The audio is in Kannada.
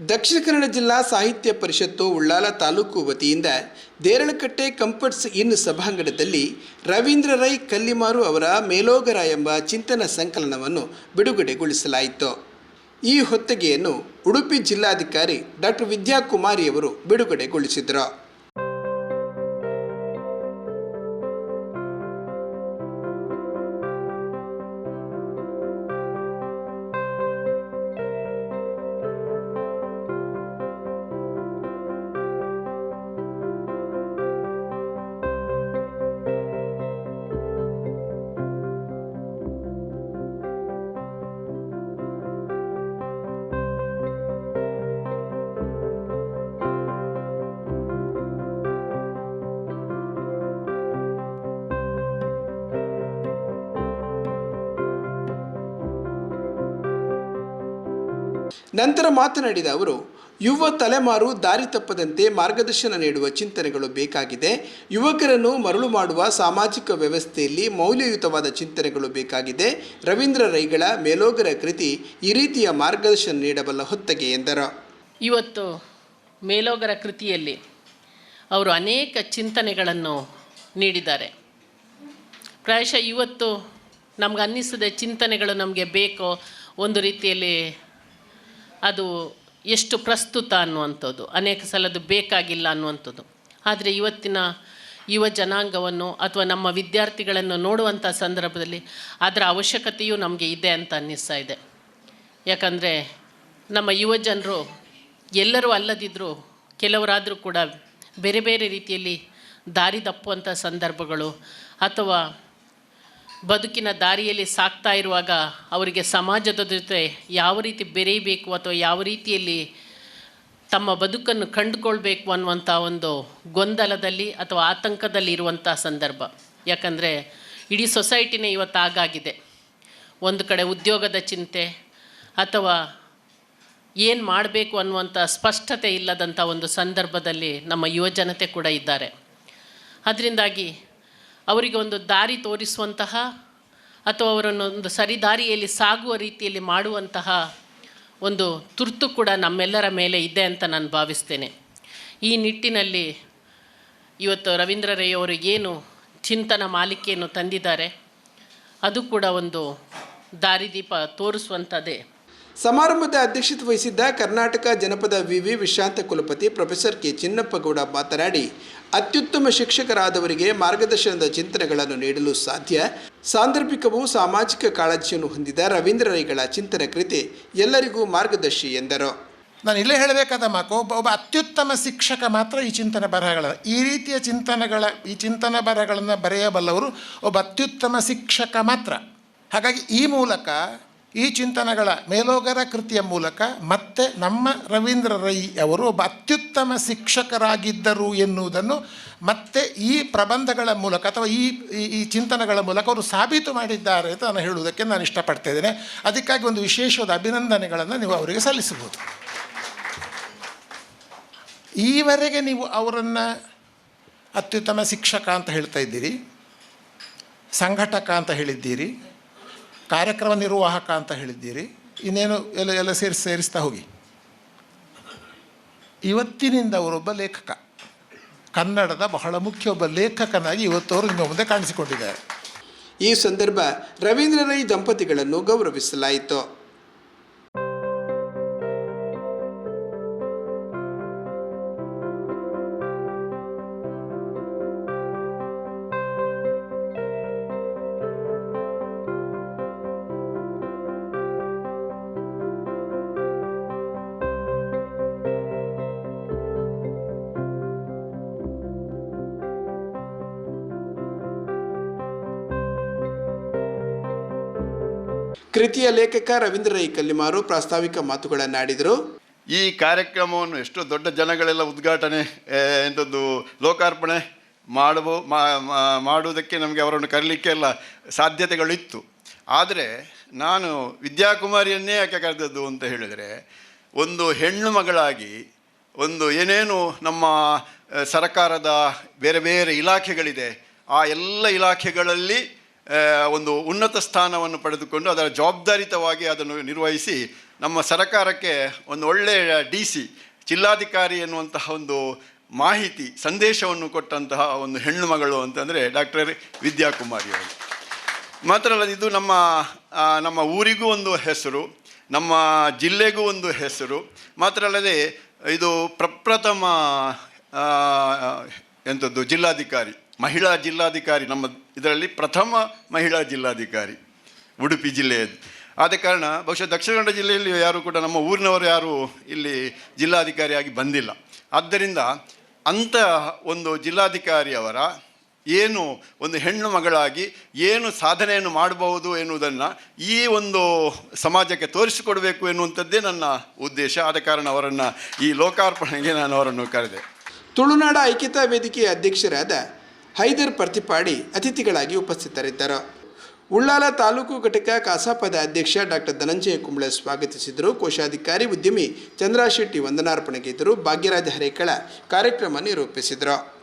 ದಕ್ಷಿಣ ಕನ್ನಡ ಜಿಲ್ಲಾ ಸಾಹಿತ್ಯ ಪರಿಷತ್ತು ಉಳ್ಳಾಲ ತಾಲೂಕು ವತಿಯಿಂದ ದೇರಳಕಟ್ಟೆ ಕಂಫರ್ಟ್ಸ್ ಇನ್ ಸಭಾಂಗಣದಲ್ಲಿ ರವೀಂದ್ರ ರೈ ಕಲ್ಲಿಮಾರು ಅವರ ಮೇಲೋಗರ ಎಂಬ ಚಿಂತನ ಸಂಕಲನವನ್ನು ಬಿಡುಗಡೆಗೊಳಿಸಲಾಯಿತು. ಈ ಹೊತ್ತಿಗೆಯನ್ನು ಉಡುಪಿ ಜಿಲ್ಲಾಧಿಕಾರಿ ಡಾಕ್ಟರ್ ವಿದ್ಯಾಕುಮಾರಿಯವರು ಬಿಡುಗಡೆಗೊಳಿಸಿದರು. ನಂತರ ಮಾತನಾಡಿದ ಅವರು, ಯುವ ತಲೆಮಾರು ದಾರಿ ತಪ್ಪದಂತೆ ಮಾರ್ಗದರ್ಶನ ನೀಡುವ ಚಿಂತನೆಗಳು ಬೇಕಾಗಿದೆ. ಯುವಕರನ್ನು ಮರಳು ಮಾಡುವ ಸಾಮಾಜಿಕ ವ್ಯವಸ್ಥೆಯಲ್ಲಿ ಮೌಲ್ಯಯುತವಾದ ಚಿಂತನೆಗಳು ಬೇಕಾಗಿದೆ. ರವೀಂದ್ರ ರೈಗಳ ಮೇಲೋಗರ ಕೃತಿ ಈ ರೀತಿಯ ಮಾರ್ಗದರ್ಶನ ನೀಡಬಲ್ಲ ಹೊತ್ತಗೆ, ಎಂದರು. ಇವತ್ತು ಮೇಲೋಗರ ಕೃತಿಯಲ್ಲಿ ಅವರು ಅನೇಕ ಚಿಂತನೆಗಳನ್ನು ನೀಡಿದ್ದಾರೆ. ಪ್ರಾಯಶಃ ಇವತ್ತು ನಮ್ಗೆ ಅನ್ನಿಸದೆ ಚಿಂತನೆಗಳು ನಮಗೆ ಬೇಕೋ ಒಂದು ರೀತಿಯಲ್ಲಿ ಅದು ಎಷ್ಟು ಪ್ರಸ್ತುತ ಅನ್ನುವಂಥದ್ದು. ಅನೇಕ ಸಲ ಅದು ಬೇಕಾಗಿಲ್ಲ ಅನ್ನುವಂಥದ್ದು. ಆದರೆ ಇವತ್ತಿನ ಯುವ ಜನಾಂಗವನ್ನು ಅಥವಾ ನಮ್ಮ ವಿದ್ಯಾರ್ಥಿಗಳನ್ನು ನೋಡುವಂಥ ಸಂದರ್ಭದಲ್ಲಿ ಅದರ ಅವಶ್ಯಕತೆಯೂ ನಮಗೆ ಇದೆ ಅಂತ ಅನ್ನಿಸ್ತಾ ಇದೆ. ಯಾಕಂದರೆ ನಮ್ಮ ಯುವ ಜನರು ಎಲ್ಲರೂ ಅಲ್ಲದಿದ್ದರೂ ಕೆಲವರಾದರೂ ಕೂಡ ಬೇರೆ ಬೇರೆ ರೀತಿಯಲ್ಲಿ ದಾರಿ ತಪ್ಪುವಂಥ ಸಂದರ್ಭಗಳು ಅಥವಾ ಬದುಕಿನ ದಾರಿಯಲ್ಲಿ ಸಾಕ್ತಾ ಇರುವಾಗ ಅವರಿಗೆ ಸಮಾಜದ ಜೊತೆ ಯಾವ ರೀತಿ ಬೆರೆಯಬೇಕು ಅಥವಾ ಯಾವ ರೀತಿಯಲ್ಲಿ ತಮ್ಮ ಬದುಕನ್ನು ಕಂಡುಕೊಳ್ಬೇಕು ಅನ್ನುವಂಥ ಒಂದು ಗೊಂದಲದಲ್ಲಿ ಅಥವಾ ಆತಂಕದಲ್ಲಿ ಇರುವಂಥ ಸಂದರ್ಭ. ಯಾಕಂದರೆ ಇಡೀ ಸೊಸೈಟಿನೇ ಇವತ್ತು ಆಗಾಗಿದೆ ಒಂದು ಕಡೆ ಉದ್ಯೋಗದ ಚಿಂತೆ ಅಥವಾ ಏನು ಮಾಡಬೇಕು ಅನ್ನುವಂಥ ಸ್ಪಷ್ಟತೆ ಇಲ್ಲದಂಥ ಒಂದು ಸಂದರ್ಭದಲ್ಲಿ ನಮ್ಮ ಯುವಜನತೆ ಕೂಡ ಇದ್ದಾರೆ. ಅದರಿಂದಾಗಿ ಅವರಿಗೆ ಒಂದು ದಾರಿ ತೋರಿಸುವಂತಹ ಅಥವಾ ಅವರನ್ನು ಒಂದು ಸರಿ ದಾರಿಯಲ್ಲಿ ಸಾಗುವ ರೀತಿಯಲ್ಲಿ ಮಾಡುವಂತಹ ಒಂದು ತುರ್ತು ಕೂಡ ನಮ್ಮೆಲ್ಲರ ಮೇಲೆ ಇದೆ ಅಂತ ನಾನು ಭಾವಿಸ್ತೇನೆ. ಈ ನಿಟ್ಟಿನಲ್ಲಿ ಇವತ್ತು ರವೀಂದ್ರ ರೈ ಅವರು ಏನು ಚಿಂತನ ಮಾಲಿಕೆಯನ್ನು ತಂದಿದ್ದಾರೆ, ಅದು ಕೂಡ ಒಂದು ದಾರಿದೀಪ ತೋರಿಸುವಂಥದ್ದೇ. ಸಮಾರಂಭದ ಅಧ್ಯಕ್ಷತೆ ವಹಿಸಿದ್ದ ಕರ್ನಾಟಕ ಜನಪದ ವಿವಿ ವಿಶ್ರಾಂತ ಕುಲಪತಿ ಪ್ರೊಫೆಸರ್ ಕೆ ಚಿನ್ನಪ್ಪಗೌಡ ಮಾತನಾಡಿ ಅತ್ಯುತ್ತಮ ಶಿಕ್ಷಕರಾದವರಿಗೆ ಮಾರ್ಗದರ್ಶನದ ಚಿಂತನೆಗಳನ್ನು ನೀಡಲು ಸಾಧ್ಯ. ಸಾಂದರ್ಭಿಕವೂ ಸಾಮಾಜಿಕ ಕಾಳಜಿಯನ್ನು ಹೊಂದಿದ ರವೀಂದ್ರ ರೈಗಳ ಚಿಂತನ ಕೃತಿ ಎಲ್ಲರಿಗೂ ಮಾರ್ಗದರ್ಶಿ ಎಂದರು. ನಾನು ಇಲ್ಲೇ ಹೇಳಬೇಕಾದ ಮಾಕು ಒಬ್ಬ ಒಬ್ಬ ಅತ್ಯುತ್ತಮ ಶಿಕ್ಷಕ ಮಾತ್ರ ಈ ಚಿಂತನೆ ಬರಹಗಳ, ಈ ರೀತಿಯ ಚಿಂತನೆಗಳ, ಈ ಚಿಂತನ ಬರಹಗಳನ್ನು ಬರೆಯಬಲ್ಲವರು ಒಬ್ಬ ಅತ್ಯುತ್ತಮ ಶಿಕ್ಷಕ ಮಾತ್ರ. ಹಾಗಾಗಿ ಈ ಮೂಲಕ ಈ ಚಿಂತನೆಗಳ ಮೇಲೋಗರ ಕೃತಿಯ ಮೂಲಕ ಮತ್ತೆ ನಮ್ಮ ರವೀಂದ್ರ ರೈ ಅವರು ಒಬ್ಬ ಅತ್ಯುತ್ತಮ ಶಿಕ್ಷಕರಾಗಿದ್ದರು ಎನ್ನುವುದನ್ನು ಮತ್ತೆ ಈ ಪ್ರಬಂಧಗಳ ಮೂಲಕ ಅಥವಾ ಈ, ಈ- ಚಿಂತನೆಗಳ ಮೂಲಕ ಅವರು ಸಾಬೀತು ಮಾಡಿದ್ದಾರೆ ಅಂತ ನಾನು ಹೇಳುವುದಕ್ಕೆ ನಾನು ಇಷ್ಟಪಡ್ತಿದ್ದೇನೆ ಅದಕ್ಕಾಗಿ ಒಂದು ವಿಶೇಷವಾದ ಅಭಿನಂದನೆಗಳನ್ನು ನೀವು ಅವರಿಗೆ ಸಲ್ಲಿಸಬಹುದು. ಈವರೆಗೆ ನೀವು ಅವರನ್ನು ಅತ್ಯುತ್ತಮ ಶಿಕ್ಷಕ ಅಂತ ಹೇಳ್ತಾ ಇದ್ದೀರಿ, ಸಂಘಟಕ ಅಂತ ಹೇಳಿದ್ದೀರಿ ಕಾರ್ಯಕ್ರಮ ನಿರ್ವಾಹಕ ಅಂತ ಹೇಳಿದ್ದೀರಿ. ಇನ್ನೇನು ಎಲ್ಲ ಎಲ್ಲ ಸೇರಿಸಿ ಸೇರಿಸ್ತಾ ಹೋಗಿ. ಇವತ್ತಿನಿಂದ ಅವರೊಬ್ಬ ಲೇಖಕ. ಕನ್ನಡದ ಬಹಳ ಮುಖ್ಯ ಒಬ್ಬ ಲೇಖಕನಾಗಿ ಇವತ್ತವರು ನಿಮ್ಮ ಮುಂದೆ ಕಾಣಿಸಿಕೊಂಡಿದ್ದಾರೆ. ಈ ಸಂದರ್ಭ ರವೀಂದ್ರ ರೈ ದಂಪತಿಗಳನ್ನು ಗೌರವಿಸಲಾಯಿತು. ಕೃತಿಯ ಲೇಖಕ ರವೀಂದ್ರ ರೈ ಕಲ್ಲಿಮಾರು ಪ್ರಾಸ್ತಾವಿಕ ಮಾತುಗಳನ್ನಾಡಿದರು. ಈ ಕಾರ್ಯಕ್ರಮವನ್ನು ಎಷ್ಟು ದೊಡ್ಡ ಜನಗಳೆಲ್ಲ ಉದ್ಘಾಟನೆ ಎಂಥದ್ದು ಲೋಕಾರ್ಪಣೆ ಮಾಡಬೋ ಮಾ- ಮಾ- ಮಾಡುವುದಕ್ಕೆ ನಮಗೆ ಅವರನ್ನು ಕರೀಲಿಕ್ಕೆ ಎಲ್ಲ ಸಾಧ್ಯತೆಗಳಿತ್ತು. ಆದರೆ ನಾನು ವಿದ್ಯಾಕುಮಾರಿಯನ್ನೇ ಯಾಕೆ ಕರೆದದ್ದು ಅಂತ ಹೇಳಿದರೆ, ಒಂದು ಹೆಣ್ಣು ಮಗಳಾಗಿ ಒಂದು ಏನೇನು ನಮ್ಮ, ಸರ್ಕಾರದ ಬೇರೆ ಬೇರೆ ಇಲಾಖೆಗಳಿದೆ, ಆ ಎಲ್ಲ ಇಲಾಖೆಗಳಲ್ಲಿ ಒಂದು ಉನ್ನತ ಸ್ಥಾನವನ್ನು ಪಡೆದುಕೊಂಡು ಅದರ ಜವಾಬ್ದಾರಿತವಾಗಿ ಅದನ್ನು ನಿರ್ವಹಿಸಿ ನಮ್ಮ ಸರಕಾರಕ್ಕೆ ಒಂದು ಒಳ್ಳೆಯ ಡಿ ಸಿ, ಜಿಲ್ಲಾಧಿಕಾರಿ ಎನ್ನುವಂತಹ ಒಂದು ಮಾಹಿತಿ, ಸಂದೇಶವನ್ನು ಕೊಟ್ಟಂತಹ ಒಂದು ಹೆಣ್ಣು ಮಗಳು ಅಂತಂದರೆ ಡಾಕ್ಟರ್ ವಿದ್ಯಾಕುಮಾರಿ ಅವರು. ಮಾತ್ರ ಅಲ್ಲ ಇದು ನಮ್ಮ ನಮ್ಮ ಊರಿಗೂ ಒಂದು ಹೆಸರು, ನಮ್ಮ ಜಿಲ್ಲೆಗೂ ಒಂದು ಹೆಸರು. ಮಾತ್ರ ಅಲ್ಲದೆ ಇದು ಪ್ರಪ್ರಥಮ ಎಂಥದ್ದು ಜಿಲ್ಲಾಧಿಕಾರಿ. ಮಹಿಳಾ ಜಿಲ್ಲಾಧಿಕಾರಿ, ನಮ್ಮ ಇದರಲ್ಲಿ ಪ್ರಥಮ ಮಹಿಳಾ ಜಿಲ್ಲಾಧಿಕಾರಿ, ಉಡುಪಿ ಜಿಲ್ಲೆಯದ್ದು. ಆದ ಕಾರಣ ಬಹುಶಃ ದಕ್ಷಿಣ ಕನ್ನಡ ಜಿಲ್ಲೆಯಲ್ಲಿ ಯಾರು ಕೂಡ ನಮ್ಮ ಊರಿನವರು ಯಾರು ಇಲ್ಲಿ ಜಿಲ್ಲಾಧಿಕಾರಿಯಾಗಿ ಬಂದಿಲ್ಲ. ಆದ್ದರಿಂದ ಅಂಥ ಒಂದು ಜಿಲ್ಲಾಧಿಕಾರಿಯವರ ಏನು ಒಂದು ಹೆಣ್ಣು ಮಗಳಾಗಿ ಏನು ಸಾಧನೆಯನ್ನು ಮಾಡಬಹುದು ಎನ್ನುವುದನ್ನು ಈ ಒಂದು ಸಮಾಜಕ್ಕೆ ತೋರಿಸಿಕೊಡಬೇಕು ಎನ್ನುವಂಥದ್ದೇ ನನ್ನ ಉದ್ದೇಶ. ಆದ ಕಾರಣ ಅವರನ್ನು ಈ ಲೋಕಾರ್ಪಣೆಗೆ ನಾನು ಅವರನ್ನು ಕರೆದೆ. ತುಳುನಾಡ ಐಕ್ಯತಾ ವೇದಿಕೆಯ ಅಧ್ಯಕ್ಷರಾದ ಹೈದರ್ ಪ್ರತಿಪಾಡಿ ಅತಿಥಿಗಳಾಗಿ ಉಪಸ್ಥಿತರಿದ್ದರು. ಉಳ್ಳಾಲ ತಾಲೂಕು ಘಟಕ ಕಸಾಪದ ಅಧ್ಯಕ್ಷ ಡಾಕ್ಟರ್ ಧನಂಜಯ ಕುಂಬಳೆ ಸ್ವಾಗತಿಸಿದರು. ಕೋಶಾಧಿಕಾರಿ ಉದ್ಯಮಿ ಚಂದ್ರಶೆಟ್ಟಿ ವಂದನಾರ್ಪಣೆಗೆ ಇದ್ದರು. ಭಾಗ್ಯರಾಜ ಹರೇಕಳ ಕಾರ್ಯಕ್ರಮ ನಿರೂಪಿಸಿದರು.